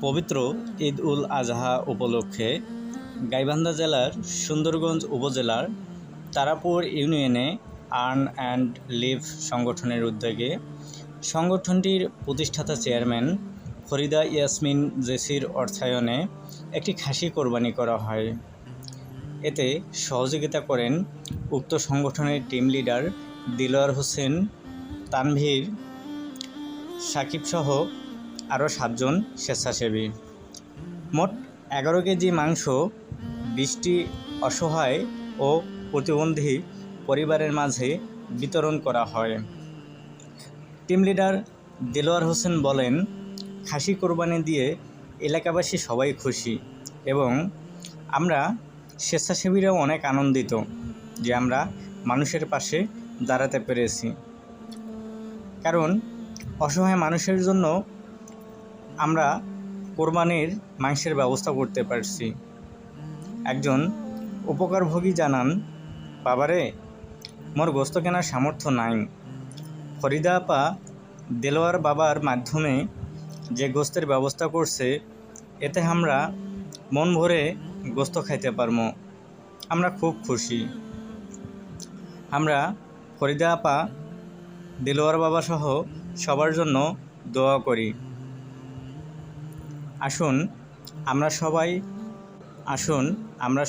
পবিত্র ঈদ উল আজহা উপলক্ষে গাইবান্ধা জেলার সুন্দরগঞ্জ উপজেলার তারাপুর ইউনিয়নে আর্ন অ্যান্ড লিভ সংগঠনের উদ্যোগে সংগঠনটির প্রতিষ্ঠাতা চেয়ারম্যান ফরিদা ইয়াসমিন জেসির অর্থায়নে একটি খাসি কোরবানি করা হয়। এতে সহযোগিতা করেন উক্ত সংগঠনের টিম লিডার দিলওয়ার হোসেন, তানভীর সাকিবসহ আরও সাতজন স্বেচ্ছাসেবী। মোট এগারো কেজি মাংস, বিশটি অসহায় ও প্রতিবন্ধী পরিবারের মাঝে বিতরণ করা হয়। টিম লিডার দেলোয়ার হোসেন বলেন, খাসি কোরবানি দিয়ে এলাকাবাসী সবাই খুশি এবং আমরা স্বেচ্ছাসেবীরাও অনেক আনন্দিত যে আমরা মানুষের পাশে দাঁড়াতে পেরেছি। কারণ অসহায় মানুষের জন্য আমরা কোরবানির মাংসের ব্যবস্থা করতে পারছি। একজন উপকারভোগী জানান, বাবারে, মোর গোস্ত কেনার সামর্থ্য নাই। ফরিদা আপা দেলোয়ার বাবার মাধ্যমে যে গোস্তের ব্যবস্থা করছে, এতে আমরা মন ভরে গোস্ত খাইতে পারব আমরা খুব খুশি। আমরা ফরিদা আপা, দেলোয়ার বাবা সহ সবার জন্য দোয়া করি। আসুন আমরা সবাই আসুন আমরা